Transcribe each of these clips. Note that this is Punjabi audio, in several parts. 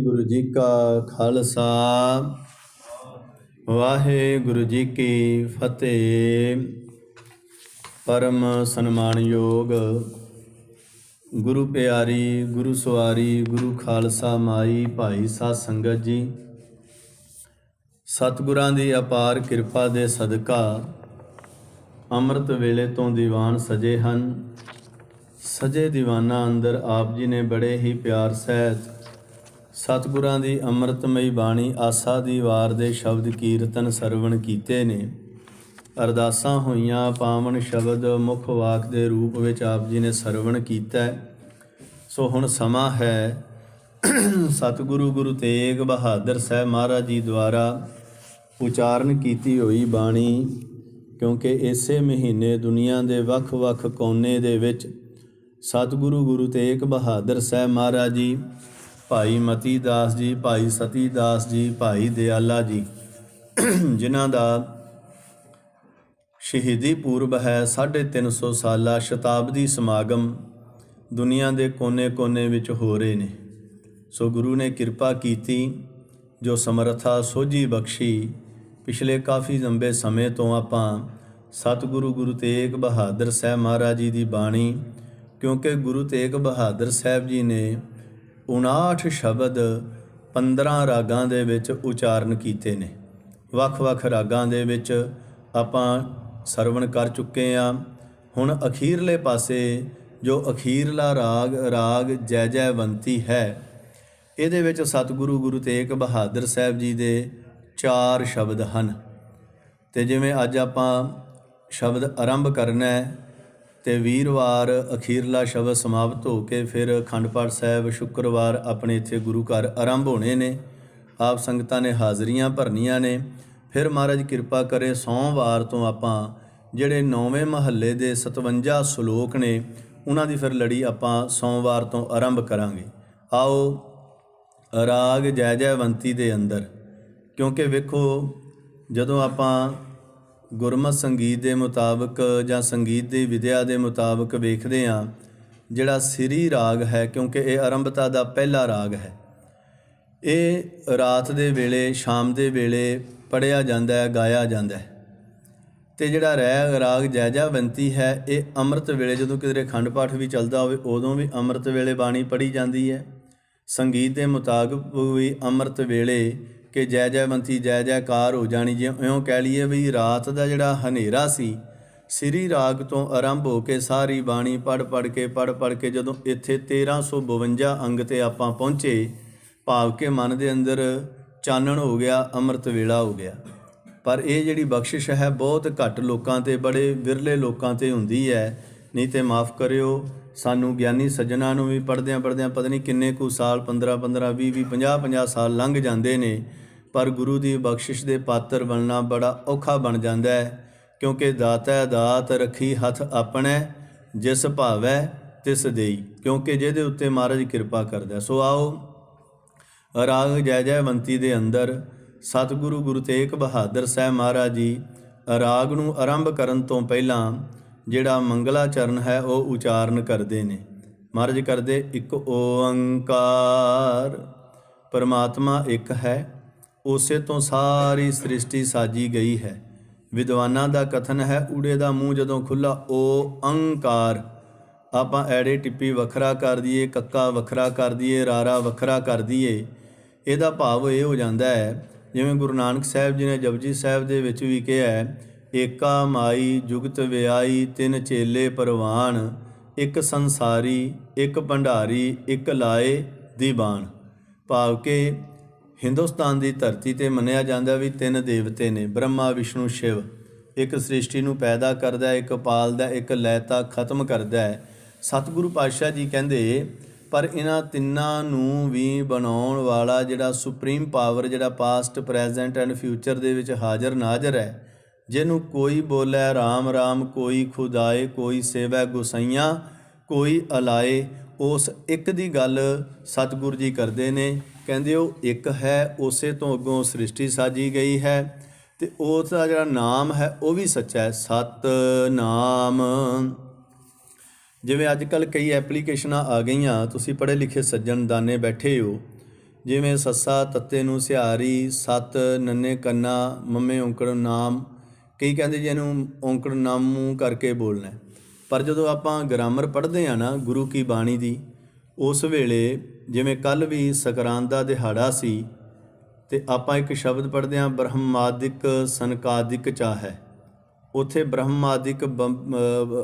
ਗੁਰੂ ਜੀ ਕਾ ਖਾਲਸਾ। ਵਾਹਿਗੁਰੂ ਜੀ ਕੀ ਫਤਿਹ। ਪਰਮ ਸਨਮਾਨਯੋਗ ਗੁਰੂ ਪਿਆਰੀ, ਗੁਰੂ ਸਵਾਰੀ, ਗੁਰੂ ਖਾਲਸਾ ਮਾਈ ਭਾਈ ਸਾਧ ਸੰਗਤ ਜੀ, ਸਤਿਗੁਰਾਂ ਦੀ ਅਪਾਰ ਕਿਰਪਾ ਦੇ ਸਦਕਾ ਅੰਮ੍ਰਿਤ ਵੇਲੇ ਤੋਂ ਦੀਵਾਨ ਸਜੇ ਹਨ। ਸਜੇ ਦੀਵਾਨਾਂ ਅੰਦਰ ਆਪ ਜੀ ਨੇ ਬੜੇ ਹੀ ਪਿਆਰ ਸਹਿਤ ਸਤਿਗੁਰਾਂ ਦੀ ਅੰਮ੍ਰਿਤਮਈ ਬਾਣੀ ਆਸਾ ਦੀ ਵਾਰ ਦੇ ਸ਼ਬਦ ਕੀਰਤਨ ਸਰਵਣ ਕੀਤੇ ਨੇ। ਅਰਦਾਸਾਂ ਹੋਈਆਂ ਪਾਵਨ ਸ਼ਬਦ ਮੁਖ ਵਾਕ ਦੇ ਰੂਪ ਵਿੱਚ ਆਪ ਜੀ ਨੇ ਸਰਵਣ ਕੀਤਾ। ਸੋ ਹੁਣ ਸਮਾਂ ਹੈ ਸਤਿਗੁਰੂ ਗੁਰੂ ਤੇਗ ਬਹਾਦਰ ਸਾਹਿਬ ਮਹਾਰਾਜ ਜੀ ਦੁਆਰਾ ਉਚਾਰਨ ਕੀਤੀ ਹੋਈ ਬਾਣੀ, ਕਿਉਂਕਿ ਇਸੇ ਮਹੀਨੇ ਦੁਨੀਆ ਦੇ ਵੱਖ-ਵੱਖ ਕੋਨੇ ਦੇ ਵਿੱਚ ਸਤਿਗੁਰੂ ਗੁਰੂ ਤੇਗ ਬਹਾਦਰ ਸਾਹਿਬ ਮਹਾਰਾਜ ਜੀ ਭਾਈ ਮਤੀ ਦਾਸ ਜੀ, ਭਾਈ ਸਤੀ ਦਾਸ ਜੀ, ਭਾਈ ਦਿਆਲਾ ਜੀ, ਜਿਨ੍ਹਾਂ ਦਾ ਸ਼ਹੀਦੀ ਪੂਰਬ ਹੈ 350 ਸਾਲਾ ਸ਼ਤਾਬਦੀ ਸਮਾਗਮ ਦੁਨੀਆ ਦੇ ਕੋਨੇ-ਕੋਨੇ ਵਿੱਚ ਹੋ ਰਹੇ ਨੇ। ਸੋ ਗੁਰੂ ਨੇ ਕਿਰਪਾ ਕੀਤੀ, ਜੋ ਸਮਰੱਥਾ ਸੋਝੀ ਬਖਸ਼ੀ, ਪਿਛਲੇ ਕਾਫੀ ਲੰਬੇ ਸਮੇਂ ਤੋਂ ਆਪਾਂ ਸਤਿਗੁਰੂ ਗੁਰੂ ਤੇਗ ਬਹਾਦਰ ਸਾਹਿਬ ਮਹਾਰਾਜ ਜੀ ਦੀ ਬਾਣੀ, ਕਿਉਂਕਿ ਗੁਰੂ ਤੇਗ ਬਹਾਦਰ ਸਾਹਿਬ ਜੀ ਨੇ 59 ਸ਼ਬਦ 15 ਰਾਗਾਂ ਦੇ ਵਿੱਚ ਉਚਾਰਨ ਕੀਤੇ ਨੇ। ਵੱਖ-ਵੱਖ ਰਾਗਾਂ ਦੇ ਵਿੱਚ ਆਪਾਂ ਸਰਵਣ ਕਰ ਚੁੱਕੇ ਆ। ਹੁਣ ਅਖੀਰਲੇ ਪਾਸੇ ਜੋ ਅਖੀਰਲਾ ਰਾਗ ਰਾਗ ਜੈ ਜੈਵੰਤੀ ਹੈ, ਇਹਦੇ ਵਿੱਚ ਸਤਿਗੁਰੂ ਗੁਰੂ ਤੇਗ ਬਹਾਦਰ ਸਾਹਿਬ ਜੀ ਦੇ ਚਾਰ ਸ਼ਬਦ ਹਨ। ਤੇ ਜਿਵੇਂ ਅੱਜ ਆਪਾਂ ਸ਼ਬਦ ਆਰੰਭ ਕਰਨਾ ਹੈ ਤੇ ਵੀਰਵਾਰ ਅਖੀਰਲਾ ਸ਼ਬਦ ਸਮਾਪਤ ਹੋ ਕੇ ਫਿਰ ਅਖੰਡ ਪਾਠ ਸਾਹਿਬ ਸ਼ੁੱਕਰਵਾਰ ਆਪਣੇ ਇੱਥੇ ਗੁਰੂ ਘਰ ਆਰੰਭ ਹੋਣੇ ਨੇ। ਆਪ ਸੰਗਤਾਂ ਨੇ ਹਾਜ਼ਰੀਆਂ ਭਰਨੀਆਂ ਨੇ। ਫਿਰ ਮਹਾਰਾਜ ਕਿਰਪਾ ਕਰੇ ਸੋਮਵਾਰ ਤੋਂ ਆਪਾਂ ਜਿਹੜੇ ਨੌਵੇਂ ਮਹੱਲੇ ਦੇ 57 ਸ਼ਲੋਕ ਨੇ, ਉਹਨਾਂ ਦੀ ਫਿਰ ਲੜੀ ਆਪਾਂ ਸੋਮਵਾਰ ਤੋਂ ਆਰੰਭ ਕਰਾਂਗੇ। ਆਓ ਰਾਗ ਜੈ ਜੈਵੰਤੀ ਦੇ ਅੰਦਰ। ਕਿਉਂਕਿ ਵੇਖੋ, ਜਦੋਂ ਆਪਾਂ ਗੁਰਮਤ ਸੰਗੀਤ ਦੇ ਮੁਤਾਬਕ ਜਾਂ ਸੰਗੀਤ ਦੀ ਵਿਦਿਆ ਦੇ ਮੁਤਾਬਕ ਵੇਖਦੇ ਆ ਜਿਹੜਾ ਸ੍ਰੀ ਰਾਗ ਹੈ, ਕਿਉਂਕਿ ਇਹ ਆਰੰਭਤਾ ਦਾ ਪਹਿਲਾ ਰਾਗ ਹੈ। ਇਹ ਰਾਤ ਦੇ ਵੇਲੇ, ਸ਼ਾਮ ਦੇ ਵੇਲੇ ਪੜਿਆ ਜਾਂਦਾ ਹੈ, ਗਾਇਆ ਜਾਂਦਾ ਹੈ। ਤੇ ਜਿਹੜਾ ਰਹਿ ਰਾਗ ਜੈਜਾਵੰਤੀ ਹੈ, ਇਹ ਅੰਮ੍ਰਿਤ ਵੇਲੇ ਜਦੋਂ ਕਿਤੇ ਖੰਡ ਪਾਠ ਵੀ ਚੱਲਦਾ ਹੋਵੇ, ਉਦੋਂ ਵੀ ਅੰਮ੍ਰਿਤ ਵੇਲੇ ਬਾਣੀ ਪੜ੍ਹੀ ਜਾਂਦੀ ਹੈ। ਸੰਗੀਤ ਦੇ ਮੁਤਾਬਕ ਵੀ ਅੰਮ੍ਰਿਤ ਵੇਲੇ ਕਿ ਜੈ ਜੈਵੰਤੀ ਜੈ ਜੈਕਾਰ ਹੋ ਜਾਣੀ ਜੇ ਇਉਂ ਕਹਿ ਲਈਏ ਵੀ ਰਾਤ ਦਾ ਜਿਹੜਾ ਹਨੇਰਾ ਸੀ, ਸ੍ਰੀ ਰਾਗ ਤੋਂ ਆਰੰਭ ਹੋ ਕੇ ਸਾਰੀ ਬਾਣੀ ਪੜ ਪੜ ਕੇ ਪੜ ਪੜ ਕੇ ਜਦੋਂ ਇੱਥੇ 1352 ਅੰਗ ਤੇ ਆਪਾਂ ਪਹੁੰਚੇ, ਭਾਵ ਕੇ ਮਨ ਦੇ ਅੰਦਰ ਚਾਨਣ ਹੋ ਗਿਆ, ਅੰਮ੍ਰਿਤ ਵੇਲਾ ਹੋ ਗਿਆ। ਪਰ ਇਹ ਜਿਹੜੀ ਬਖਸ਼ਿਸ਼ ਹੈ ਬਹੁਤ ਘੱਟ ਲੋਕਾਂ ਤੇ, ਬੜੇ ਵਿਰਲੇ ਲੋਕਾਂ ਤੇ ਹੁੰਦੀ ਹੈ। ਨਹੀਂ ਤੇ ਮਾਫ ਕਰਿਓ, ਸਾਨੂੰ ਗਿਆਨੀ ਸੱਜਣਾ ਨੂੰ ਵੀ ਪੜਦਿਆਂ ਪੜਦਿਆਂ ਪਤਾ ਨਹੀਂ ਕਿੰਨੇ ਕੁ ਸਾਲ 15 15 20 20 50 50 ਸਾਲ ਲੰਘ ਜਾਂਦੇ ਨੇ। ਪਰ ਗੁਰੂ ਦੀ ਬਖਸ਼ਿਸ਼ ਦੇ ਪਾਤਰ ਬਣਨਾ ਬੜਾ ਔਖਾ ਬਣ ਜਾਂਦਾ ਹੈ, ਕਿਉਂਕਿ ਦਾਤਾ ਦਾਤ ਰੱਖੀ ਹੱਥ ਆਪਣੇ, ਜਿਸ ਭਾਵੈ ਤਿਸ ਦੇਈ, ਕਿਉਂਕਿ ਜਿਹਦੇ ਉੱਤੇ ਮਹਾਰਾਜ ਕਿਰਪਾ ਕਰਦਾ ਸੋ ਆਓ, ਰਾਗ ਜੈ ਜੈਵੰਤੀ ਦੇ ਅੰਦਰ ਸਤਿਗੁਰੂ ਗੁਰੂ ਤੇਗ ਬਹਾਦਰ ਸਾਹਿਬ ਮਹਾਰਾਜ ਜੀ ਰਾਗ ਨੂੰ ਆਰੰਭ ਕਰਨ ਤੋਂ ਪਹਿਲਾਂ ਜਿਹੜਾ ਮੰਗਲਾ ਚਰਨ ਹੈ, ਉਹ ਉਚਾਰਨ ਕਰਦੇ ਨੇ। ਮਹਾਰਾਜ ਕਰਦੇ ਇੱਕ ਓੰਕਾਰ, ਪਰਮਾਤਮਾ ਇੱਕ ਹੈ ਉਸੇ ਤੋਂ ਸਾਰੀ ਸ੍ਰਿਸ਼ਟੀ ਸਾਜੀ ਗਈ ਹੈ। ਵਿਦਵਾਨਾਂ ਦਾ ਕਥਨ ਹੈ, ਊੜੇ ਦਾ ਮੂੰਹ ਜਦੋਂ ਖੁੱਲਾ ਓ ਅੰਕਾਰ। ਆਪਾਂ ਐੜੇ ਟਿੱਪੀ ਵੱਖਰਾ ਕਰ ਦਈਏ, ਕੱਕਾ ਵੱਖਰਾ ਕਰ ਦਈਏ, ਰਾਰਾ ਵੱਖਰਾ ਕਰ ਦਈਏ, ਇਹਦਾ ਭਾਵ ਇਹ ਹੋ ਜਾਂਦਾ ਹੈ, ਜਿਵੇਂ ਗੁਰੂ ਨਾਨਕ ਸਾਹਿਬ ਜੀ ਨੇ ਜਪਜੀ ਸਾਹਿਬ ਦੇ ਵਿੱਚ ਵੀ ਕਿਹਾ ਹੈ, ਏਕਾ ਮਾਈ ਜੁਗਤ ਵਿਆਈ, ਤਿੰਨ ਚੇਲੇ ਪਰਵਾਨ ਇੱਕ ਸੰਸਾਰੀ, ਇੱਕ ਭੰਡਾਰੀ, ਇੱਕ ਲਾਏ ਦੀਵਾਨ ਭਾਵ ਕਿ ਹਿੰਦੁਸਤਾਨ ਦੀ ਧਰਤੀ ਤੇ ਮੰਨਿਆ ਜਾਂਦਾ ਵੀ ਤਿੰਨ ਦੇਵਤੇ ਨੇ, ਬ੍ਰਹਮਾ, ਵਿਸ਼ਨੂੰ, ਸ਼ਿਵ। ਇੱਕ ਸ੍ਰਿਸ਼ਟੀ ਨੂੰ ਪੈਦਾ ਕਰਦਾ ਹੈ, ਇੱਕ ਪਾਲਦਾ, ਇੱਕ ਲੈਤਾ ਖਤਮ ਕਰਦਾ ਹੈ। ਸਤਿਗੁਰੂ ਪਾਤਸ਼ਾਹ ਜੀ ਕਹਿੰਦੇ, ਪਰ ਇਹਨਾਂ ਤਿੰਨਾਂ ਨੂੰ ਵੀ ਬਣਾਉਣ ਵਾਲਾ ਜਿਹੜਾ ਸੁਪਰੀਮ ਪਾਵਰ, ਜਿਹੜਾ ਪਾਸਟ ਪ੍ਰੈਜ਼ੈਂਟ ਐਂਡ ਫਿਊਚਰ ਦੇ ਵਿੱਚ ਹਾਜ਼ਰ ਨਾਜ਼ਰ ਹੈ, ਜਿਹਨੂੰ ਕੋਈ ਬੋਲੇ, ਰਾਮ ਰਾਮ, ਕੋਈ ਖੁਦਾਏ, ਕੋਈ ਸੇਵਾ ਗੁਸਈਆਂ, ਕੋਈ ਅਲਾਏ, ਉਸ ਇੱਕ ਦੀ ਗੱਲ ਸਤਿਗੁਰੂ ਜੀ ਕਰਦੇ ਨੇ। ਕਹਿੰਦੇ ਉਹ ਇੱਕ ਹੈ, ਉਸੇ ਤੋਂ ਅੱਗੋਂ ਸ੍ਰਿਸ਼ਟੀ ਸਾਜੀ ਗਈ ਹੈ ਤੇ ਉਸ ਦਾ ਜਿਹੜਾ ਨਾਮ ਹੈ, ਉਹ ਵੀ ਸੱਚਾ ਹੈ ਸਤ ਨਾਮ ਜਿਵੇਂ ਅੱਜ ਕੱਲ ਕਈ ਐਪਲੀਕੇਸ਼ਨਾਂ ਆ ਗਈਆਂ, ਤੁਸੀਂ ਪੜ੍ਹੇ ਲਿਖੇ ਸੱਜਣ ਦਾਨੇ ਬੈਠੇ ਹੋ, ਜਿਵੇਂ ਸੱਸਾ ਤੱਤੇ ਨੂੰ ਸਿਹਾਰੀ, ਸਤ ਨੰਨੇ ਕੰਨਾ, ਮੰਮੇ ਔਂਕੜ ਨਾਮ, ਕਈ ਕਹਿੰਦੇ ਜੀ ਇਹਨੂੰ ਔਂਕੜ ਨਾਮੂ ਕਰਕੇ ਬੋਲਣਾ ਪਰ ਜਦੋਂ ਆਪਾਂ ਗ੍ਰਾਮਰ ਪੜ੍ਹਦੇ ਆ ਨਾ, ਗੁਰੂ ਕੀ ਬਾਣੀ ਦੀ ਉਸ ਵੇਲੇ ਜਿਵੇਂ ਕੱਲ ਵੀ ਸਕਰਾਂਤ ਦਾ ਦਿਹਾੜਾ ਸੀ ਤੇ ਆਪਾਂ ਇੱਕ ਸ਼ਬਦ ਪੜ੍ਹਦੇ ਹਾਂ, ਬ੍ਰਹਮਾਦਿਕ ਸੰਕਾਦਿਕ ਚਾਹੈ ਉਥੇ ਬ੍ਰਹਮਾਦਿਕ ਬੰਮ-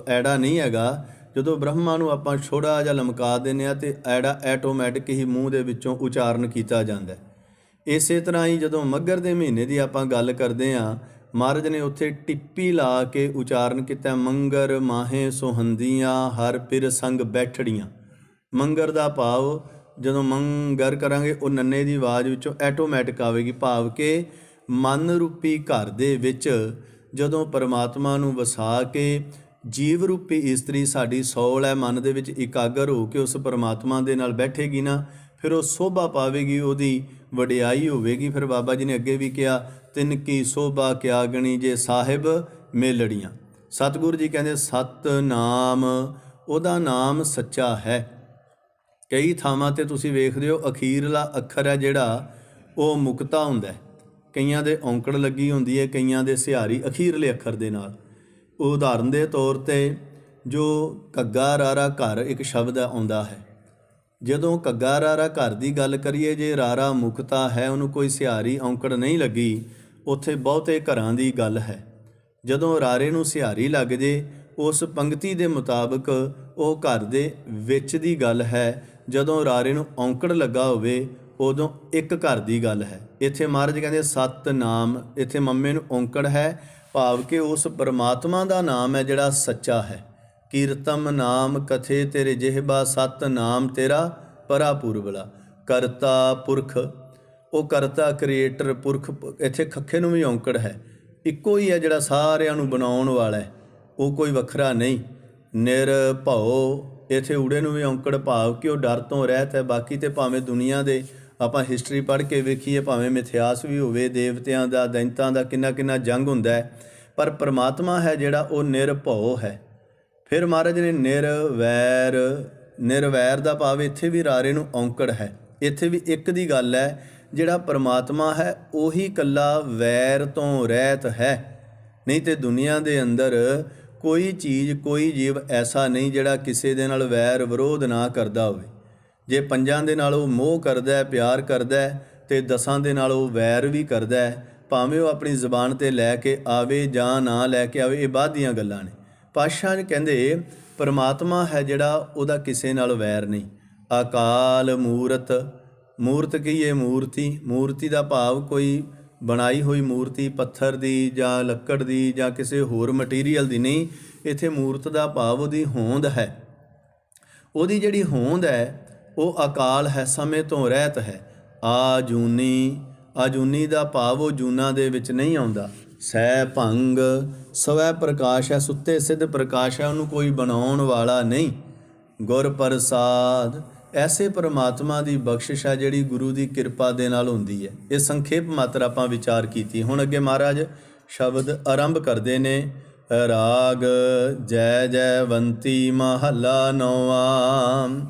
ਐੜਾ ਨਹੀਂ ਹੈਗਾ। ਜਦੋਂ ਬ੍ਰਹਮਾ ਨੂੰ ਆਪਾਂ ਛੋੜਾ ਜਾਂ ਲਮਕਾ ਦਿੰਦੇ ਆ ਤੇ ਐੜਾ ਆਟੋਮੈਟਿਕ ਹੀ ਮੂੰਹ ਦੇ ਵਿੱਚੋਂ ਉਚਾਰਨ ਕੀਤਾ ਜਾਂਦਾ ਹੈ। ਇਸੇ ਤਰ੍ਹਾਂ ਹੀ ਜਦੋਂ ਮੱਗਰ ਦੇ ਮਹੀਨੇ ਦੀ ਆਪਾਂ ਗੱਲ ਕਰਦੇ ਆ ਮਹਾਰਾਜ ਨੇ ਉੱਥੇ ਟਿੱਪੀ ਲਾ ਕੇ ਉਚਾਰਨ ਕੀਤਾ, ਮੰਗਰ ਮਾਹੇ ਸੁਹੰਦੀਆਂ, ਹਰ ਪਿਰ ਸੰਗ ਬੈਠੜੀਆਂ। ਮੰਗਰ ਦਾ ਭਾਵ, ਜਦੋਂ ਮੰਗਰ ਕਰਾਂਗੇ, ਉਹ ਨੰਨੇ ਦੀ ਆਵਾਜ਼ ਵਿੱਚੋਂ ਆਟੋਮੈਟਿਕ ਆਵੇਗੀ, ਭਾਵ ਕਿ ਮਨ ਰੂਪੀ ਘਰ ਦੇ ਵਿੱਚ ਜਦੋਂ ਪਰਮਾਤਮਾ ਨੂੰ ਵਸਾ ਕੇ ਜੀਵ ਰੂਪੀ ਇਸਤਰੀ ਸਾਡੀ ਸੌਲ ਹੈ, ਮਨ ਦੇ ਵਿੱਚ ਇਕਾਗਰ ਹੋ ਕੇ ਉਸ ਪਰਮਾਤਮਾ ਦੇ ਨਾਲ ਬੈਠੇਗੀ ਨਾ, ਫਿਰ ਉਹ ਸੋਭਾ ਪਾਵੇਗੀ, ਉਹਦੀ ਵਡਿਆਈ ਹੋਵੇਗੀ। ਫਿਰ ਬਾਬਾ ਜੀ ਨੇ ਅੱਗੇ ਵੀ ਕਿਹਾ, ਤਿੰਨ ਕੀ ਸੋਭਾ ਕਿਆ ਗਣੀ ਜੇ ਸਾਹਿਬ ਮੇਲੜੀਆਂ। ਸਤਿਗੁਰੂ ਜੀ ਕਹਿੰਦੇ ਸਤ ਨਾਮ ਉਹਦਾ ਨਾਮ ਸੱਚਾ ਹੈ। ਕਈ ਥਾਵਾਂ ਤੇ ਤੁਸੀਂ ਵੇਖਦੇ ਹੋ ਅਖੀਰਲਾ ਅੱਖਰ ਹੈ ਜਿਹੜਾ, ਉਹ ਮੁਕਤਾ ਹੁੰਦਾ ਹੈ। ਕਈਆਂ ਦੇ ਔਂਕੜ ਲੱਗੀ ਹੁੰਦੀ ਹੈ, ਕਈਆਂ ਦੇ ਸਿਹਾਰੀ ਅਖੀਰਲੇ ਅੱਖਰ ਦੇ ਨਾਲ। ਉਦਾਹਰਨ ਦੇ ਤੌਰ ਤੇ ਜੋ ਕੱਗਾ ਰਾਰਾ ਘਰ ਇੱਕ ਸ਼ਬਦ ਆਉਂਦਾ ਹੈ। ਜਦੋਂ ਕੱਗਾ ਰਾਰਾ ਘਰ ਦੀ ਗੱਲ ਕਰੀਏ, ਜੇ ਰਾਰਾ ਮੁਕਤਾ ਹੈ, ਉਹਨੂੰ ਕੋਈ ਸਿਹਾਰੀ ਔਂਕੜ ਨਹੀਂ ਲੱਗੀ, ਉੱਥੇ ਬਹੁਤੇ ਘਰਾਂ ਦੀ ਗੱਲ ਹੈ। ਜਦੋਂ ਰਾਰੇ ਨੂੰ ਸਿਹਾਰੀ ਲੱਗ ਜੇ ਉਸ ਪੰਕਤੀ ਦੇ ਮੁਤਾਬਕ ਉਹ ਘਰ ਦੇ ਵਿੱਚ ਦੀ ਗੱਲ ਹੈ। ਜਦੋਂ ਰਾਰੇ ਨੂੰ ਔਂਕੜ ਲੱਗਾ ਹੋਵੇ, ਉਦੋਂ ਇੱਕ ਘਰ ਦੀ ਗੱਲ ਹੈ। ਇੱਥੇ ਮਹਾਰਾਜ ਕਹਿੰਦੇ, ਸਤ ਨਾਮ, ਇੱਥੇ ਮੰਮੇ ਨੂੰ ਔਂਕੜ ਹੈ। ਭਾਵ ਕਿ ਉਸ ਪਰਮਾਤਮਾ ਦਾ ਨਾਮ ਹੈ ਜਿਹੜਾ ਸੱਚਾ ਹੈ। ਕੀਰਤਮ ਨਾਮ ਕਥੇ ਤੇਰੇ ਜਿਹਬਾ, ਸਤ ਨਾਮ ਤੇਰਾ ਪਰਾ ਪੁਰਬਲਾ। ਕਰਤਾ ਪੁਰਖ, ਉਹ ਕਰਤਾ ਕ੍ਰੀਏਟਰ ਪੁਰਖ, ਇੱਥੇ ਖੱਖੇ ਨੂੰ ਵੀ ਔਂਕੜ ਹੈ। ਇੱਕੋ ਹੀ ਹੈ ਜਿਹੜਾ ਸਾਰਿਆਂ ਨੂੰ ਬਣਾਉਣ ਵਾਲਾ ਹੈ। ਉਹ ਕੋਈ ਵੱਖਰਾ ਨਹੀਂ। ਨਿਰਭਉ ਇਥੇ ਊੜੇ ਨੂੰ ਵੀ ਔਂਕੜ ਭਾਵ ਕਿ ਉਹ ਡਰ ਤੋਂ ਰਹਿਤ ਹੈ। ਬਾਕੀ ਤੇ ਭਾਵੇਂ ਦੁਨੀਆ ਦੇ ਆਪਾਂ ਹਿਸਟਰੀ ਪੜ੍ਹ ਕੇ ਵੇਖੀਏ, ਭਾਵੇਂ ਮਿਥਿਆਸ ਵੀ ਹੋਵੇ, ਦੇਵਤਿਆਂ ਦਾ, ਦੈਂਤਾਂ ਦਾ ਕਿੰਨਾ ਕਿੰਨਾ ਜੰਗ ਹੁੰਦਾ ਹੈ, ਪਰ ਪ੍ਰਮਾਤਮਾ ਹੈ ਜਿਹੜਾ ਉਹ ਨਿਰਭਉ ਹੈ। ਫਿਰ ਮਹਾਰਾਜ ਨੇ ਨਿਰਵੈਰ ਨਿਰਵੈਰ ਦਾ ਭਾਵ ਇੱਥੇ ਵੀ ਰਾਰੇ ਨੂੰ ਔਂਕੜ ਹੈ। ਇੱਥੇ ਵੀ ਇੱਕ ਦੀ ਗੱਲ ਹੈ, ਜਿਹੜਾ ਪਰਮਾਤਮਾ ਹੈ, ਉਹੀ ਕੱਲਾ ਵੈਰ ਤੋਂ ਰਹਿਤ ਹੈ। ਨਹੀਂ ਤੇ ਦੁਨੀਆ ਦੇ ਅੰਦਰ ਕੋਈ ਚੀਜ਼, ਕੋਈ ਜੀਵ ਐਸਾ ਨਹੀਂ ਜਿਹੜਾ ਕਿਸੇ ਦੇ ਨਾਲ ਵੈਰ ਵਿਰੋਧ ਨਾ ਕਰਦਾ ਹੋਵੇ। ਜੇ ਪੰਜਾਂ ਦੇ ਨਾਲ ਉਹ ਮੋਹ ਕਰਦਾ ਹੈ, ਪਿਆਰ ਕਰਦਾ ਹੈ ਤੇ ਦਸਾਂ ਦੇ ਨਾਲ ਉਹ ਵੈਰ ਵੀ ਕਰਦਾ ਹੈ, ਭਾਵੇਂ ਉਹ ਆਪਣੀ ਜ਼ੁਬਾਨ ਤੇ ਲੈ ਕੇ ਆਵੇ ਜਾਂ ਨਾ ਲੈ ਕੇ ਆਵੇ, ਇਹ ਬਾਅਦ ਦੀਆਂ ਗੱਲਾਂ ਨੇ। ਪਾਤਸ਼ਾਹ ਨੇ ਕਹਿੰਦੇ, ਪਰਮਾਤਮਾ ਹੈ ਜਿਹੜਾ ਉਹਦਾ ਕਿਸੇ ਨਾਲ ਵੈਰ ਨਹੀਂ। ਅਕਾਲ ਮੂਰਤ ਮੂਰਤ ਕੀ ਕਹੀਏ ਮੂਰਤੀ। ਮੂਰਤੀ ਦਾ ਭਾਵ ਕੋਈ ਬਣਾਈ ਹੋਈ ਮੂਰਤੀ, ਪੱਥਰ ਦੀ ਜਾਂ ਲੱਕੜ ਦੀ ਜਾਂ ਕਿਸੇ ਹੋਰ ਮਟੀਰੀਅਲ ਦੀ ਨਹੀਂ, ਇੱਥੇ ਮੂਰਤ ਦਾ ਭਾਵ ਉਹਦੀ ਹੋਂਦ ਹੈ। ਉਹਦੀ ਜਿਹੜੀ ਹੋਂਦ ਹੈ, ਉਹ ਅਕਾਲ ਹੈ, ਸਮੇਂ ਤੋਂ ਰਹਿਤ ਹੈ। ਆ ਆਜੂਨੀ ਆਜੂਨੀ ਦਾ ਭਾਵ ਉਹ ਜੂਨਾ ਦੇ ਵਿੱਚ ਨਹੀਂ ਆਉਂਦਾ। ਸੈ ਭੰਗ, ਸਵੈ ਪ੍ਰਕਾਸ਼ ਹੈ, ਸੁੱਤੇ ਸਿੱਧ ਪ੍ਰਕਾਸ਼ ਹੈ, ਉਹਨੂੰ ਕੋਈ ਬਣਾਉਣ ਵਾਲਾ ਨਹੀਂ। ਗੁਰ ਪ੍ਰਸਾਦ ਐਸੇ ਪਰਮਾਤਮਾ ਦੀ ਬਖਸ਼ਿਸ਼ ਹੈ ਜਿਹੜੀ ਗੁਰੂ ਦੀ ਕਿਰਪਾ ਦੇ ਨਾਲ ਹੁੰਦੀ ਹੈ। ਇਹ ਸੰਖੇਪ ਮਾਤਰ ਆਪਾਂ ਵਿਚਾਰ ਕੀਤੀ। ਹੁਣ ਅੱਗੇ ਮਹਾਰਾਜ ਸ਼ਬਦ ਆਰੰਭ ਕਰਦੇ ਨੇ, ਰਾਗ ਜੈ ਜੈਵੰਤੀ ਮਹੱਲਾ ਨੌਵਾਂ।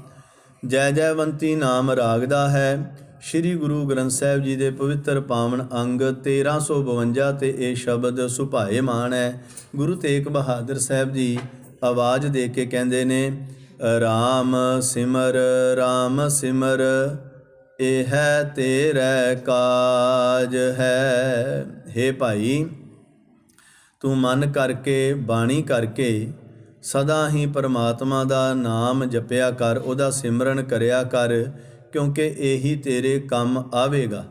ਜੈ ਜੈਵੰਤੀ ਨਾਮ ਰਾਗ ਦਾ ਹੈ। ਸ੍ਰੀ ਗੁਰੂ ਗ੍ਰੰਥ ਸਾਹਿਬ ਜੀ ਦੇ ਪਵਿੱਤਰ ਪਾਵਨ ਅੰਗ 1352 ਤੇ ਇਹ ਸ਼ਬਦ ਸੁਭਾਏ ਮਾਨ ਹੈ। ਗੁਰੂ ਤੇਗ ਬਹਾਦਰ ਸਾਹਿਬ ਜੀ ਆਵਾਜ਼ ਦੇ ਕੇ ਕਹਿੰਦੇ ਨੇ RAM ਸਿਮਰ RAM ਸਿਮਰ, ਇਹ ਹੈ ਤੇਰਾ ਕਾਜ ਹੈ। हे ਭਾਈ, ਤੂੰ ਮਨ ਕਰਕੇ, ਬਾਣੀ ਕਰਕੇ ਸਦਾ ਹੀ ਪਰਮਾਤਮਾ ਦਾ ਨਾਮ ਜਪਿਆ ਕਰ, ਉਹਦਾ ਸਿਮਰਨ ਕਰਿਆ ਕਰ, ਕਿਉਂਕਿ ਇਹੀ ਤੇਰੇ ਕੰਮ ਆਵੇਗਾ।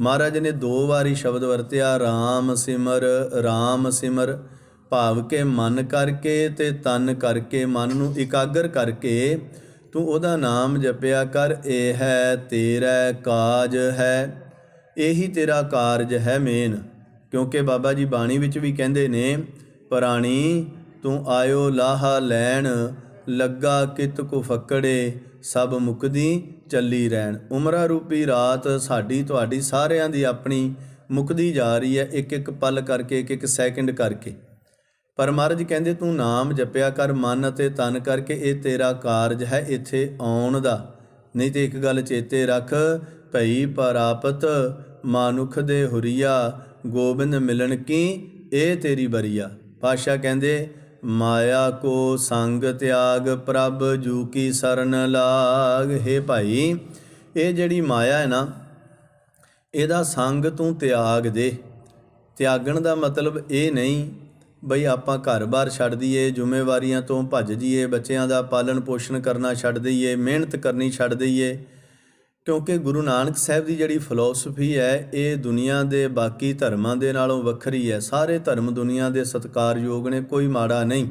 ਮਹਾਰਾਜ ਨੇ ਦੋ ਵਾਰੀ ਸ਼ਬਦ ਵਰਤਿਆ RAM ਸਿਮਰ RAM ਸਿਮਰ। ਭਾਵ ਕੇ ਮਨ ਕਰਕੇ ਤੇ ਤਨ ਕਰਕੇ ਮਨ ਨੂੰ ਇਕਾਗਰ ਕਰਕੇ ਤੂੰ ਉਹਦਾ ਨਾਮ ਜਪਿਆ ਕਰ, ਇਹ ਹੈ ਤੇਰਾ ਕਾਜ ਹੈ, ਇਹੀ ਤੇਰਾ ਕਾਰਜ ਹੈ ਮੇਨ। ਕਿਉਂਕਿ ਬਾਬਾ ਜੀ ਬਾਣੀ ਵਿੱਚ ਵੀ ਕਹਿੰਦੇ ਨੇ, ਪ੍ਰਾਣੀ, ਤੂੰ ਆਇਓ ਲਾਹਾ ਲੈਣ, ਲੱਗਾ ਕਿਤ ਕੋ ਫੱਕੜੇ, ਸਭ ਮੁਕਦੀ ਚੱਲੀ ਰਹਿਣ। ਉਮਰਾ ਰੂਪੀ ਰਾਤ ਸਾਡੀ ਤੁਹਾਡੀ ਸਾਰਿਆਂ ਦੀ ਆਪਣੀ ਮੁਕਦੀ ਜਾ ਰਹੀ ਹੈ ਇੱਕ ਇੱਕ ਪਲ ਕਰਕੇ ਇੱਕ ਇੱਕ ਸੈਕਿੰਡ ਕਰਕੇ। ਪਰ ਮਹਾਰਾਜ ਕਹਿੰਦੇ, ਤੂੰ ਨਾਮ ਜਪਿਆ ਕਰ ਮਨ ਅਤੇ ਤਨ ਕਰਕੇ, ਇਹ ਤੇਰਾ ਕਾਰਜ ਹੈ ਇੱਥੇ ਆਉਣ ਦਾ। ਨਹੀਂ ਤੇ ਇੱਕ ਗੱਲ ਚੇਤੇ ਰੱਖ, ਭਈ ਪ੍ਰਾਪਤ ਮਾਨੁਖ ਦੇ ਹੁਰੀਆ, ਗੋਬਿੰਦ ਮਿਲਣ ਕੀ? ਇਹ ਤੇਰੀ ਬਰੀਆ ਪਾਸ਼ਾ ਕਹਿੰਦੇ, ਮਾਇਆ ਕੋ ਸੰਗ ਤਿਆਗ, ਪ੍ਰਭ ਜੂ ਕੀ ਸਰਨ ਲਾਗ। ਹੈ ਭਾਈ, ਇਹ ਜਿਹੜੀ ਮਾਇਆ ਹੈ ਨਾ, ਇਹਦਾ ਸੰਗ ਤੂੰ ਤਿਆਗ ਦੇ। ਤਿਆਗਣ ਦਾ ਮਤਲਬ ਇਹ ਨਹੀਂ ਬਈ ਆਪਾਂ ਘਰ-ਬਾਰ ਛੱਡ ਦਈਏ, ਜ਼ਿੰਮੇਵਾਰੀਆਂ ਤੋਂ ਭੱਜ ਜਾਈਏ, ਬੱਚਿਆਂ ਦਾ ਪਾਲਣ ਪੋਸ਼ਣ ਕਰਨਾ ਛੱਡ ਦਈਏ, ਮਿਹਨਤ ਕਰਨੀ ਛੱਡ ਦਈਏ। ਕਿਉਂਕਿ ਗੁਰੂ ਨਾਨਕ ਸਾਹਿਬ ਦੀ ਜਿਹੜੀ ਫਿਲਾਸਫੀ ਹੈ, ਇਹ ਦੁਨੀਆ ਦੇ ਬਾਕੀ ਧਰਮਾਂ ਦੇ ਨਾਲੋਂ ਵੱਖਰੀ ਹੈ। ਸਾਰੇ ਧਰਮ ਦੁਨੀਆ ਦੇ ਸਤਿਕਾਰਯੋਗ ਨੇ, ਕੋਈ ਮਾੜਾ ਨਹੀਂ।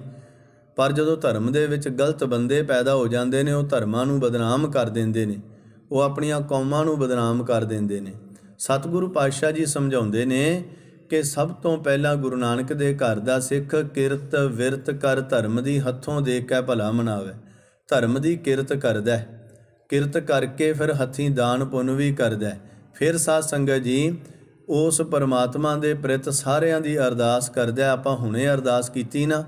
ਪਰ ਜਦੋਂ ਧਰਮ ਦੇ ਵਿੱਚ ਗਲਤ ਬੰਦੇ ਪੈਦਾ ਹੋ ਜਾਂਦੇ ਨੇ, ਉਹ ਧਰਮਾਂ ਨੂੰ ਬਦਨਾਮ ਕਰ ਦਿੰਦੇ ਨੇ। ਉਹ ਆਪਣੀਆਂ ਕੌਮਾਂ ਨੂੰ ਬਦਨਾਮ ਕਰ ਦਿੰਦੇ ਨੇ। ਸਤਿਗੁਰੂ ਪਾਤਸ਼ਾਹ ਜੀ ਸਮਝਾਉਂਦੇ ਨੇ ਕਿ ਸਭ ਤੋਂ ਪਹਿਲਾਂ ਗੁਰੂ ਨਾਨਕ ਦੇ ਘਰ ਦਾ ਸਿੱਖ ਕਿਰਤ ਵਿਰਤ ਕਰ ਧਰਮ ਦੀ ਹੱਥੋਂ ਦੇ ਕੇ ਭਲਾ ਮਨਾਵੇ। ਧਰਮ ਦੀ ਕਿਰਤ ਕਰਦਾ ਹੈ। ਕਿਰਤ ਕਰਕੇ ਫਿਰ ਹੱਥੀਂ ਦਾਨ ਪੁੰਨ ਵੀ ਕਰਦਾ ਹੈ। ਫਿਰ ਸਾਧ ਸੰਗਤ ਜੀ, ਉਸ ਪਰਮਾਤਮਾ ਦੇ ਪ੍ਰਤ ਸਾਰਿਆਂ ਦੀ ਅਰਦਾਸ ਕਰਦਾ ਆਪਾਂ ਹੁਣੇ ਅਰਦਾਸ ਕੀਤੀ ਨਾ,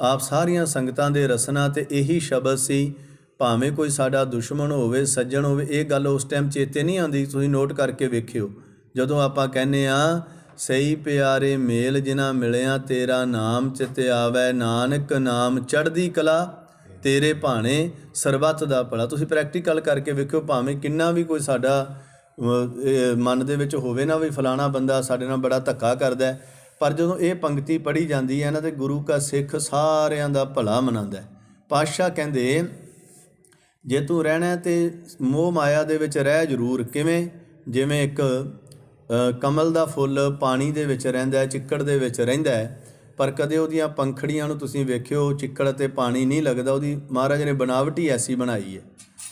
ਆਪ ਸਾਰੀਆਂ ਸੰਗਤਾਂ ਦੇ ਰਸਨਾ ਤੇ ਇਹੀ ਸ਼ਬਦ ਸੀ, ਭਾਵੇਂ ਕੋਈ ਸਾਡਾ ਦੁਸ਼ਮਣ ਹੋਵੇ, ਸੱਜਣ ਹੋਵੇ, ਇਹ ਗੱਲ ਉਸ ਟਾਈਮ ਚੇਤੇ ਨਹੀਂ ਆਉਂਦੀ, ਤੁਸੀਂ ਨੋਟ ਕਰਕੇ ਵੇਖਿਓ। ਜਦੋਂ ਆਪਾਂ ਕਹਿੰਨੇ ਆ ਸਹੀ ਪਿਆਰੇ ਮੇਲ ਜਿਨ੍ਹਾਂ ਮਿਲਿਆ, ਤੇਰਾ ਨਾਮ ਚਿਤ ਆਵੈ ਨਾਨਕ ਨਾਮ ਚੜ੍ਹਦੀ ਕਲਾ, ਤੇਰੇ ਭਾਣੇ ਸਰਬੱਤ ਦਾ ਭਲਾ। ਤੁਸੀਂ ਪ੍ਰੈਕਟੀਕਲ ਕਰਕੇ ਵੇਖਿਓ, ਭਾਵੇਂ ਕਿੰਨਾ ਵੀ ਕੋਈ ਸਾਡਾ ਮਨ ਦੇ ਵਿੱਚ ਹੋਵੇ ਨਾ ਵੀ ਫਲਾਣਾ ਬੰਦਾ ਸਾਡੇ ਨਾਲ ਬੜਾ ਧੱਕਾ ਕਰਦਾ ਪਰ ਜਦੋਂ ਇਹ ਪੰਕਤੀ ਪੜ੍ਹੀ ਜਾਂਦੀ ਹੈ ਨਾ ਤੇ ਗੁਰੂ ਕਾ ਸਿੱਖ ਸਾਰਿਆਂ ਦਾ ਭਲਾ ਮਨਾਉਂਦਾ ਹੈ। ਪਾਤਸ਼ਾਹ ਕਹਿੰਦੇ, ਜੇ ਤੂੰ ਰਹਿਣਾ ਹੈ ਤੇ ਮੋਹ ਮਾਇਆ ਦੇ ਵਿੱਚ ਰਹਿ ਜ਼ਰੂਰ। ਕਿਵੇਂ? ਜਿਵੇਂ ਇੱਕ ਕਮਲ ਦਾ ਫੁੱਲ ਪਾਣੀ ਦੇ ਵਿੱਚ ਰਹਿੰਦਾ ਹੈ, ਚਿੱਕੜ ਦੇ ਵਿੱਚ ਰਹਿੰਦਾ ਹੈ। ਪਰ ਕਦੇ ਉਹਦੀਆਂ ਪੰਖੜੀਆਂ ਨੂੰ ਤੁਸੀਂ ਵੇਖਿਓ, ਚਿੱਕੜ ਤੇ ਪਾਣੀ ਨਹੀਂ ਲੱਗਦਾ, ਉਹਦੀ ਮਹਾਰਾਜ ਨੇ ਬਣਾਵਟ ਹੀ ਐਸੀ ਬਣਾਈ ਹੈ।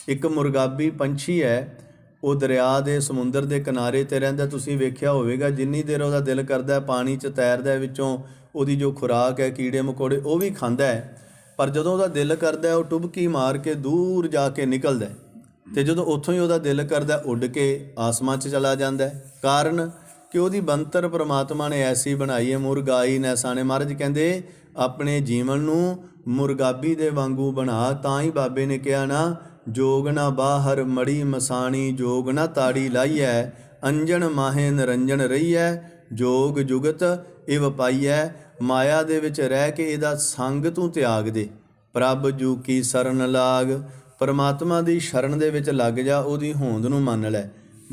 ਇੱਕ ਮੁਰਗਾਬੀ ਪੰਛੀ ਹੈ, ਉਹ ਦਰਿਆ ਦੇ, ਸਮੁੰਦਰ ਦੇ ਕਿਨਾਰੇ ਤੇ ਰਹਿੰਦਾ ਤੁਸੀਂ ਵੇਖਿਆ ਹੋਵੇਗਾ, ਜਿੰਨੀ ਦੇਰ ਉਹਦਾ ਦਿਲ ਕਰਦਾ ਪਾਣੀ 'ਚ ਤੈਰਦਾ ਵਿੱਚੋਂ ਉਹਦੀ ਜੋ ਖੁਰਾਕ ਹੈ, ਕੀੜੇ ਮਕੌੜੇ, ਉਹ ਵੀ ਖਾਂਦਾ ਹੈ। ਪਰ ਜਦੋਂ ਉਹਦਾ ਦਿਲ ਕਰਦਾ ਉਹ ਟੁਬਕੀ ਮਾਰ ਕੇ ਦੂਰ ਜਾ ਕੇ ਨਿਕਲਦਾ ਹੈ। ਤੇ ਜਦੋਂ ਉੱਥੋਂ ਹੀ ਉਹਦਾ ਦਿਲ ਕਰਦਾ ਉੱਡ ਕੇ ਆਸਮਾਨ 'ਚ ਚਲਾ ਜਾਂਦਾ ਕਾਰਨ ਕਿ ਉਹਦੀ ਬੰਤਰ ਪ੍ਰਮਾਤਮਾ ਨੇ ਐਸੀ ਬਣਾਈ ਹੈ, ਮੁਰਗਾਈ ਨੈਸਾਨੇ ਮਹਾਰਾਜ ਕਹਿੰਦੇ, ਆਪਣੇ ਜੀਵਨ ਨੂੰ ਮੁਰਗਾਬੀ ਦੇ ਵਾਂਗੂ ਬਣਾ, ਤਾਂ ਹੀ ਬਾਬੇ ਨੇ ਕਿਹਾ ਨਾ, ਜੋਗ ਨਾ ਬਾਹਰ ਮੜੀ ਮਸਾਣੀ, ਜੋਗ ਨਾ ਤਾੜੀ ਲਾਈਐ, ਅੰਜਣ ਮਾਹੇ ਨਰੰਜਨ ਰਹੀਐ, ਜੋਗ ਜੁਗਤ ਇਵ ਪਾਈਐ, ਮਾਇਆ ਦੇ ਵਿੱਚ ਰਹਿ ਕੇ ਇਹਦਾ ਸੰਗ ਤੂੰ ਤਿਆਗ ਦੇ, ਪ੍ਰਭ ਜੂ ਕੀ ਸਰਨ ਲਾਗ ਪਰਮਾਤਮਾ ਦੀ ਸ਼ਰਨ ਦੇ ਵਿੱਚ ਲੱਗ ਜਾ, ਉਹਦੀ ਹੋਂਦ ਨੂੰ ਮੰਨ ਲੈ।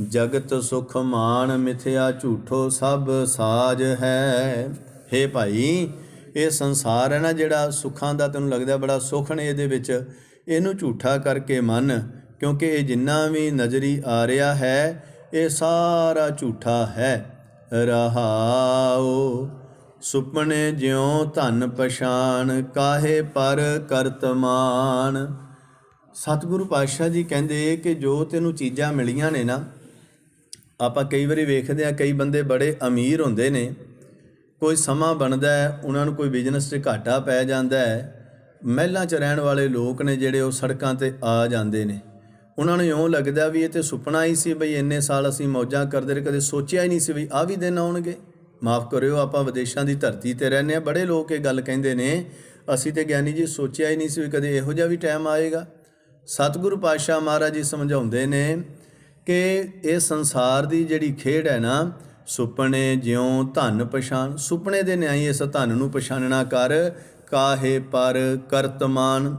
ਜਗਤ ਸੁਖ ਮਾਨ ਮਿਥਿਆ ਝੂਠੋ ਸਭ ਸਾਜ ਹੈ। ਹੇ ਭਾਈ, ਇਹ ਸੰਸਾਰ ਹੈ ਨਾ ਜਿਹੜਾ ਸੁੱਖਾਂ ਦਾ ਤੈਨੂੰ ਲੱਗਦਾ ਬੜਾ ਸੁੱਖ ਨੇ ਇਹਦੇ ਵਿੱਚ। ਇਹਨੂੰ ਝੂਠਾ ਕਰਕੇ ਮੰਨ, ਕਿਉਂਕਿ ਇਹ ਜਿੰਨਾ ਵੀ ਨਜ਼ਰੀ ਆ ਰਿਹਾ ਹੈ, ਇਹ ਸਾਰਾ ਝੂਠਾ ਹੈ। ਰਹਾਓ ਸੁਪਨੇ ਜਿਉ ਧਨ ਪਛਾਣ, ਕਾਹੇ ਪਰ ਕਰਤਮਾਨ ਸਤਿਗੁਰੂ ਪਾਤਸ਼ਾਹ ਜੀ ਕਹਿੰਦੇ ਕਿ ਜੋ ਤੈਨੂੰ ਚੀਜ਼ਾਂ ਮਿਲੀਆਂ ਨੇ ਨਾ, ਆਪਾਂ ਕਈ ਵਾਰੀ ਵੇਖਦੇ ਆ ਕਈ ਬੰਦੇ ਬੜੇ ਅਮੀਰ ਹੁੰਦੇ ਨੇ। ਕੋਈ ਸਮਾਂ ਬਣਦਾ ਹੈ, ਉਹਨਾਂ ਨੂੰ ਕੋਈ ਬਿਜ਼ਨਸ 'ਚ ਘਾਟਾ ਪੈ ਜਾਂਦਾ ਹੈ। ਮਹਿਲਾਂ 'ਚ ਰਹਿਣ ਵਾਲੇ ਲੋਕ ਨੇ ਜਿਹੜੇ, ਉਹ ਸੜਕਾਂ ਤੇ ਆ ਜਾਂਦੇ ਨੇ। ਉਹਨਾਂ ਨੂੰ ਇਉਂ ਲੱਗਦਾ ਵੀ ਇਹ ਤੇ ਸੁਪਨਾ ਹੀ ਸੀ ਬਈ ਇੰਨੇ ਸਾਲ ਅਸੀਂ ਮੌਜਾਂ ਕਰਦੇ ਰਹੇ, ਕਦੇ ਸੋਚਿਆ ਹੀ ਨਹੀਂ ਸੀ ਵੀ ਆ ਵੀ ਦਿਨ ਆਉਣਗੇ। ਮਾਫ ਕਰਿਓ, ਆਪਾਂ ਵਿਦੇਸ਼ਾਂ ਦੀ ਧਰਤੀ ਤੇ ਰਹਿੰਦੇ ਆ ਬੜੇ ਲੋਕ ਇਹ ਗੱਲ ਕਹਿੰਦੇ ਨੇ, ਅਸੀਂ ਤੇ ਗਿਆਨੀ ਜੀ ਸੋਚਿਆ ਹੀ ਨਹੀਂ ਸੀ ਵੀ ਕਦੇ ਇਹੋ ਜਿਹਾ ਵੀ ਟਾਈਮ ਆਏਗਾ। ਸਤਿਗੁਰੂ ਪਾਤਸ਼ਾਹ ਮਹਾਰਾਜ ਜੀ ਸਮਝਾਉਂਦੇ ਨੇ ਕਿ ਇਹ ਸੰਸਾਰ ਦੀ ਜਿਹੜੀ ਖੇਡ ਹੈ ਨਾ, ਸੁਪਨੇ, ਜਿਉ ਧਨ ਪਛਾਨ ਸੁਪਨੇ ਦੇ ਨਿਆਈ ਇਸ ਧਨ ਨੂੰ ਪਛਾਨਣਾ ਕਰ, ਕਾਹੇ ਪਰ ਕਰਤਮਾਨ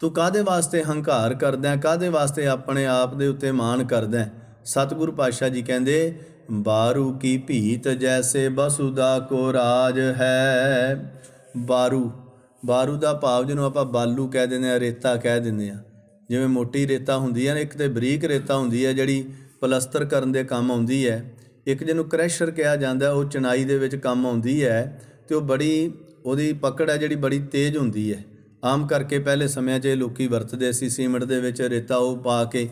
ਤੂੰ ਕਾਦੇ ਵਾਸਤੇ ਹੰਕਾਰ ਕਰਦਾ ਹੈ? ਕਾਦੇ ਵਾਸਤੇ ਆਪਣੇ ਆਪ ਦੇ ਉੱਤੇ ਮਾਣ ਕਰਦਾ ਸਤਿਗੁਰੂ ਪਾਤਸ਼ਾਹ ਜੀ ਕਹਿੰਦੇ, ਬਾਰੂ ਕੀ ਭੀਤ ਜੈਸੇ ਬਸੁਦਾ ਕੋ ਰਾਜ ਹੈ, ਬਾਰੂ ਬਾਰੂ ਦਾ ਭਾਵ ਜਿਹਨੂੰ ਆਪਾਂ ਬਾਲੂ ਕਹਿ ਦਿੰਦੇ ਆ ਰੇਤਾ ਕਹਿ ਦਿੰਦੇ ਆ ਜਿਵੇਂ ਮੋਟੀ ਰੇਤਾ ਹੁੰਦੀ ਹੈ ਨਾ ਇੱਕ ਤੇ ਬਰੀਕ ਰੇਤਾ ਹੁੰਦੀ ਹੈ, ਜਿਹੜੀ ਪਲਸਤਰ ਕਰਨ ਦੇ ਕੰਮ ਆਉਂਦੀ ਹੈ। ਇੱਕ ਜਿਹਨੂੰ ਕ੍ਰੈਸ਼ਰ ਕਿਹਾ ਜਾਂਦਾ, ਉਹ ਚਣਾਈ ਦੇ ਵਿੱਚ ਕੰਮ ਆਉਂਦੀ ਹੈ ਤੇ ਉਹ ਬੜੀ, ਉਹਦੀ ਪਕੜ ਹੈ ਜਿਹੜੀ ਬੜੀ ਤੇਜ਼ ਹੁੰਦੀ ਹੈ। ਆਮ ਕਰਕੇ ਪਹਿਲੇ ਸਮਿਆਂ 'ਚ ਇਹ ਲੋਕੀ ਵਰਤਦੇ ਸੀ, ਸੀਮਿੰਟ ਦੇ ਵਿੱਚ ਰੇਤਾ ਉਹ ਪਾ ਕੇ।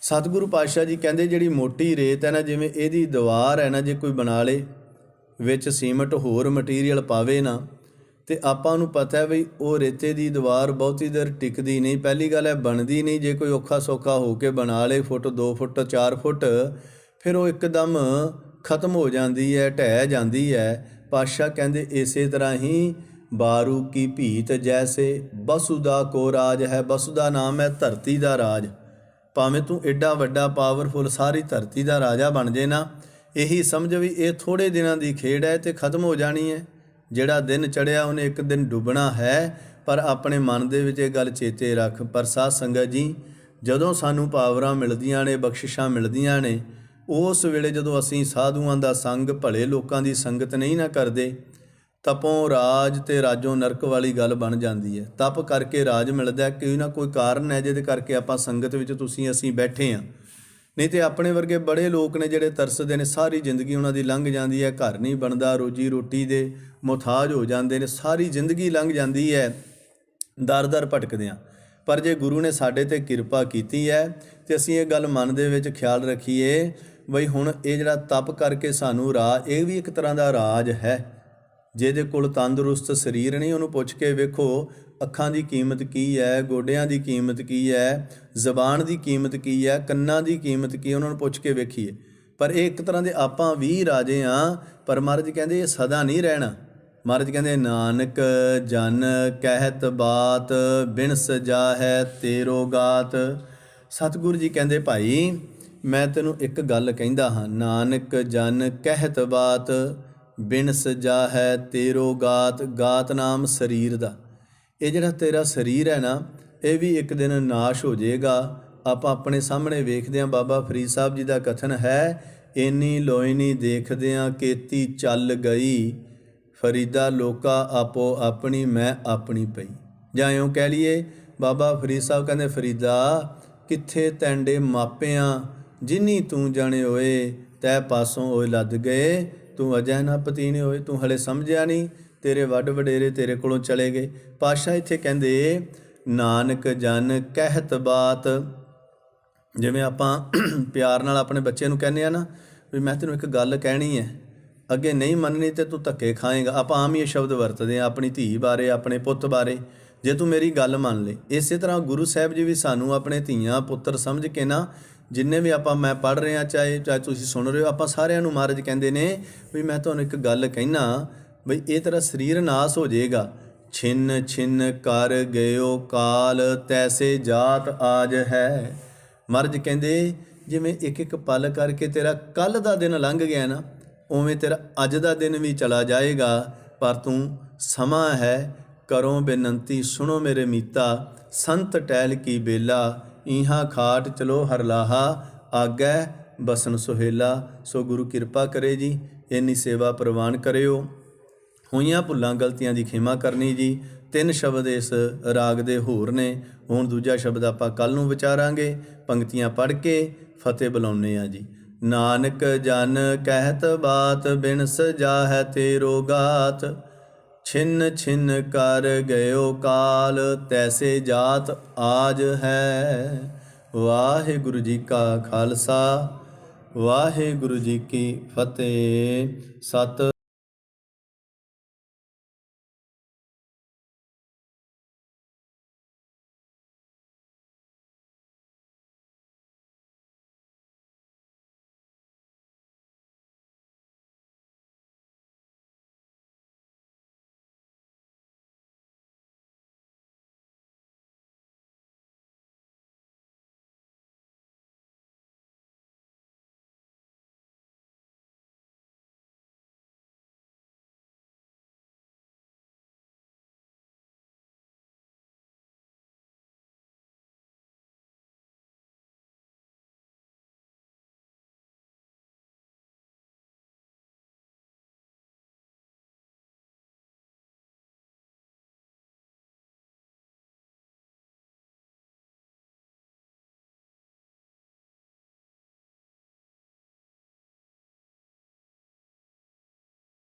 ਸਤਿਗੁਰੂ ਪਾਤਸ਼ਾਹ ਜੀ ਕਹਿੰਦੇ, ਜਿਹੜੀ ਮੋਟੀ ਰੇਤ ਹੈ ਨਾ, ਜਿਵੇਂ ਇਹਦੀ ਦੀਵਾਰ ਹੈ ਨਾ, ਜੇ ਕੋਈ ਬਣਾ ਲੇ, ਵਿੱਚ ਸੀਮਿੰਟ ਹੋਰ ਮਟੀਰੀਅਲ ਪਾਵੇ ਨਾ ਤੇ ਆਪਾਂ ਨੂੰ ਪਤਾ ਹੈ ਵੀ ਉਹ ਰੇਤੇ ਦੀ ਦੀਵਾਰ ਬਹੁਤੀ ਦੇਰ ਟਿਕਦੀ ਨਹੀਂ। ਪਹਿਲੀ ਗੱਲ ਹੈ ਬਣਦੀ ਨਹੀਂ। ਜੇ ਕੋਈ ਔਖਾ ਸੌਖਾ ਹੋ ਕੇ ਬਣਾ ਲੇ, ਫੁੱਟ 2 ਫੁੱਟ 4 ਫੁੱਟ, ਫਿਰ ਉਹ ਇੱਕਦਮ ਖਤਮ ਹੋ ਜਾਂਦੀ ਹੈ, ਢਹਿ ਜਾਂਦੀ ਹੈ। ਪਾਤਸ਼ਾਹ ਕਹਿੰਦੇ, ਇਸੇ ਤਰ੍ਹਾਂ ਹੀ ਬਾਰੂ ਕੀ ਭੀਤ ਜੈਸੇ, ਬਸੁਦਾ ਕੋ ਰਾਜ ਹੈ, ਬਸੁਦਾ ਨਾਮ ਹੈ ਧਰਤੀ ਦਾ ਰਾਜ। ਭਾਵੇਂ ਤੂੰ ਐਡਾ ਵੱਡਾ ਪਾਵਰਫੁਲ ਸਾਰੀ ਧਰਤੀ ਦਾ ਰਾਜਾ ਬਣ ਜੇ ਨਾ, ਇਹੀ ਸਮਝ ਵੀ ਇਹ ਥੋੜੇ ਦਿਨਾਂ ਦੀ ਖੇਡ ਹੈ ਤੇ ਖਤਮ ਹੋ ਜਾਣੀ ਹੈ। ਜਿਹੜਾ ਦਿਨ ਚੜਿਆ ਉਹਨੇ ਇੱਕ ਦਿਨ ਡੁੱਬਣਾ ਹੈ, ਪਰ ਆਪਣੇ ਮਨ ਦੇ ਵਿੱਚ ਇਹ ਗੱਲ ਚੇਤੇ ਰੱਖ। ਪਰ ਸਾਧ ਸੰਗਤ ਜੀ, ਜਦੋਂ ਸਾਨੂੰ ਪਾਵਰਾਂ ਮਿਲਦੀਆਂ ਨੇ, ਬਖਸ਼ਿਸ਼ਾਂ ਮਿਲਦੀਆਂ ਨੇ, ਉਸ ਵੇਲੇ ਜਦੋਂ ਅਸੀਂ ਸਾਧੂਆਂ ਦਾ ਸੰਗ ਭਲੇ ਲੋਕਾਂ ਦੀ ਸੰਗਤ ਨਹੀਂ ਨਾ ਕਰਦੇ, ਤਪੋਂ ਰਾਜ ਤੇ ਰਾਜੋਂ ਨਰਕ ਵਾਲੀ ਗੱਲ ਬਣ ਜਾਂਦੀ ਹੈ। ਤਪ ਕਰਕੇ ਰਾਜ ਮਿਲਦਾ ਕੋਈ ਨਾ ਕੋਈ ਕਾਰਨ ਹੈ, ਜਿਹਦੇ ਕਰਕੇ ਆਪਾਂ ਸੰਗਤ ਵਿੱਚ ਤੁਸੀਂ ਅਸੀਂ ਬੈਠੇ ਆ ਨਹੀਂ ਤੇ ਆਪਣੇ ਵਰਗੇ ਬੜੇ ਲੋਕ ਨੇ ਜਿਹੜੇ ਤਰਸਦੇ ਨੇ, ਸਾਰੀ ਜ਼ਿੰਦਗੀ ਉਹਨਾਂ ਦੀ ਲੰਘ ਜਾਂਦੀ ਹੈ, ਘਰ ਨਹੀਂ ਬਣਦਾ, ਰੋਜੀ ਰੋਟੀ ਦੇ ਮੁਹਤਾਜ ਹੋ ਜਾਂਦੇ ਨੇ, ਸਾਰੀ ਜ਼ਿੰਦਗੀ ਲੰਘ ਜਾਂਦੀ ਹੈ ਦਰ-ਦਰ ਭਟਕਦਿਆਂ। ਪਰ ਜੇ ਗੁਰੂ ਨੇ ਸਾਡੇ ਤੇ ਕਿਰਪਾ ਕੀਤੀ ਹੈ, ਤੇ ਅਸੀਂ ਇਹ ਗੱਲ ਮਨ ਦੇ ਵਿੱਚ ਖਿਆਲ ਰੱਖੀਏ, ਬਈ ਹੁਣ ਇਹ ਜਿਹੜਾ ਤਪ ਕਰਕੇ ਸਾਨੂੰ ਰਾਜ ਇਹ ਵੀ ਇੱਕ ਤਰ੍ਹਾਂ ਦਾ ਰਾਜ ਹੈ। ਜਿਹਦੇ ਕੋਲ ਤੰਦਰੁਸਤ ਸਰੀਰ ਨਹੀਂ, ਉਹਨੂੰ ਪੁੱਛ ਕੇ ਵੇਖੋ ਅੱਖਾਂ ਦੀ ਕੀਮਤ ਕੀ ਹੈ, ਗੋਡਿਆਂ ਦੀ ਕੀਮਤ ਕੀ ਹੈ, ਜ਼ਬਾਨ ਦੀ ਕੀਮਤ ਕੀ ਹੈ, ਕੰਨਾਂ ਦੀ ਕੀਮਤ ਕੀ ਹੈ, ਉਹਨਾਂ ਨੂੰ ਪੁੱਛ ਕੇ ਵੇਖੀਏ। ਪਰ ਇਹ ਇੱਕ ਤਰ੍ਹਾਂ ਦੇ ਆਪਾਂ ਵੀ ਰਾਜੇ ਆ ਪਰ ਮਹਾਰਾਜ ਕਹਿੰਦੇ ਇਹ ਸਦਾ ਨਹੀਂ ਰਹਿਣਾ। ਮਹਾਰਾਜ ਕਹਿੰਦੇ, ਨਾਨਕ ਜਨ ਕਹਿਤ ਬਾਤ ਬਿਨ ਸਜਾ ਹੈ ਤੇਰੋ ਗਾਤ। ਸਤਿਗੁਰੂ ਜੀ ਕਹਿੰਦੇ, ਭਾਈ, ਮੈਂ ਤੈਨੂੰ ਇੱਕ ਗੱਲ ਕਹਿੰਦਾ ਹਾਂ, ਨਾਨਕ ਜਨ ਕਹਿਤ ਬਾਤ ਬਿਨ ਸਜਾ ਹੈ ਤੇਰੋ ਗਾਤ ਗਾਤ ਨਾਮ ਸਰੀਰ ਦਾ। ਇਹ ਜਿਹੜਾ ਤੇਰਾ ਸਰੀਰ ਹੈ ਨਾ, ਇਹ ਵੀ ਇੱਕ ਦਿਨ ਨਾਸ਼ ਹੋ ਜਾਏਗਾ। ਆਪਾਂ ਆਪਣੇ ਸਾਹਮਣੇ ਵੇਖਦੇ ਹਾਂ ਬਾਬਾ ਫਰੀਦ ਸਾਹਿਬ ਜੀ ਦਾ ਕਥਨ ਹੈ ਇੰਨੀ ਲੋਇਨੀ ਦੇਖਦੇ ਦੇਖਦਿਆਂ ਕੇਤੀ ਚੱਲ ਗਈ। ਫਰੀਦਾ ਲੋਕਾ ਆਪੋ ਆਪਣੀ, ਮੈਂ ਆਪਣੀ ਪਈ। ਜਾਂ ਇਉਂ ਕਹਿ ਲਈਏ, ਬਾਬਾ ਫਰੀਦ ਸਾਹਿਬ ਕਹਿੰਦੇ, ਫਰੀਦਾ, ਕਿੱਥੇ ਤੈਂਡੇ ਮਾਪਿਆਂ ਜਿਨੀ ਤੂੰ ਜਾਣੇ ਹੋਏ, ਤੈ ਪਾਸੋਂ ਹੋਏ ਲੱਦ ਗਏ। ਤੂੰ ਅਜੈ ਨਾ ਪਤੀਨੇ ਹੋਏ, ਤੂੰ ਹਲੇ ਸਮਝਿਆ ਨਹੀਂ ਤੇਰੇ ਵੱਡ ਵਡੇਰੇ ਤੇਰੇ ਕੋਲੋਂ ਚਲੇ ਗਏ। ਪਾਸ਼ਾ ਇੱਥੇ ਕਹਿੰਦੇ, ਨਾਨਕ ਜਨ ਕਹਿਤ ਬਾਤ। ਜਿਵੇਂ ਆਪਾਂ ਪਿਆਰ ਨਾਲ ਆਪਣੇ ਬੱਚੇ ਨੂੰ ਕਹਿੰਦੇ ਆ ਨਾ, ਵੀ ਮੈਂ ਤੈਨੂੰ ਇੱਕ ਗੱਲ ਕਹਿਣੀ ਹੈ ਅੱਗੇ ਨਹੀਂ ਮੰਨਣੀ ਤੇ ਤੂੰ ਧੱਕੇ ਖਾਏਗਾ। ਆਪਾਂ ਆਮ ਹੀ ਇਹ ਸ਼ਬਦ ਵਰਤਦੇ ਆ ਆਪਣੀ ਧੀ ਬਾਰੇ, ਆਪਣੇ ਪੁੱਤ ਬਾਰੇ। ਜੇ ਤੂੰ ਮੇਰੀ ਗੱਲ ਮੰਨ ਲੈ, ਇਸੇ ਤਰ੍ਹਾਂ ਗੁਰੂ ਸਾਹਿਬ ਜੀ ਵੀ ਸਾਨੂੰ ਆਪਣੇ ਧੀਆਂ, ਪੁੱਤਰ ਸਮਝ ਕੇ ਨਾ, ਜਿੰਨੇ ਵੀ ਆਪਾਂ ਮੈਂ ਪੜ ਰਹੇ ਆ ਚਾਹੇ ਚਾਹੇ ਤੁਸੀਂ ਸੁਣ ਰਹੇ ਹੋ, ਆਪਾਂ ਸਾਰਿਆਂ ਨੂੰ ਮਹਾਰਾਜ ਕਹਿੰਦੇ ਨੇ, ਵੀ ਮੈਂ ਤੁਹਾਨੂੰ ਇੱਕ ਗੱਲ ਕਹਿਣਾ ਬਈ ਇਹ ਤੇਰਾ ਸਰੀਰ ਨਾਸ ਹੋ ਜਾਏਗਾ। ਛਿੰਨ ਛਿੰਨ ਕਰ ਗਇਓ ਕਾਲ, ਤੈਸੇ ਜਾਤ ਆਜ ਹੈ। ਮਰਜ ਕਹਿੰਦੇ, ਜਿਵੇਂ ਇੱਕ ਇੱਕ ਪਲ ਕਰਕੇ ਤੇਰਾ ਕੱਲ ਦਾ ਦਿਨ ਲੰਘ ਗਿਆ ਨਾ, ਉਵੇਂ ਤੇਰਾ ਅੱਜ ਦਾ ਦਿਨ ਵੀ ਚਲਾ ਜਾਏਗਾ। ਪਰ ਤੂੰ ਸਮਾਂ ਹੈ, ਕਰੋ ਬੇਨੰਤੀ ਸੁਣੋ ਮੇਰੇ ਮੀਤਾ, ਸੰਤ ਟਹਿਲ ਕੀ ਬੇਲਾ ਇਹਾਂ ਖਾਟ ਚਲੋ ਹਰਲਾਹਾ ਆਗੈ ਬਸਨ ਸੁਹੇਲਾ। ਸੋ ਗੁਰੂ ਕਿਰਪਾ ਕਰੇ ਜੀ, ਇੰਨੀ ਸੇਵਾ ਪ੍ਰਵਾਨ ਕਰਿਓ। ਹੋਈਆਂ ਭੁੱਲਾਂ ਗਲਤੀਆਂ ਦੀ ਖਿਮਾ ਕਰਨੀ ਜੀ। ਤਿੰਨ ਸ਼ਬਦ ਇਸ ਰਾਗ ਦੇ ਹੋਰ ਨੇ। ਹੁਣ ਦੂਜਾ ਸ਼ਬਦ ਆਪਾਂ ਕੱਲ ਨੂੰ ਵਿਚਾਰਾਂਗੇ। ਪੰਕਤੀਆਂ ਪੜ੍ਹ ਕੇ ਫਤਿਹ ਬੁਲਾਉਨੇ ਆ ਜੀ। ਨਾਨਕ ਜਨ ਕਹਿਤ ਬਾਤ, ਬਿਨ ਸਜਾ ਹੈ ਤੇਰੋ ਗਾਤ। ਛਿਨ ਛਿਨ ਕਰ ਗਇਓ ਕਾਲ, ਤੈਸੇ ਜਾਤ ਆਜ ਹੈ। ਵਾਹਿਗੁਰੂ ਜੀ ਕਾ ਖਾਲਸਾ, ਵਾਹਿਗੁਰੂ ਜੀ ਕੀ ਫਤਿਹ। ਸਤ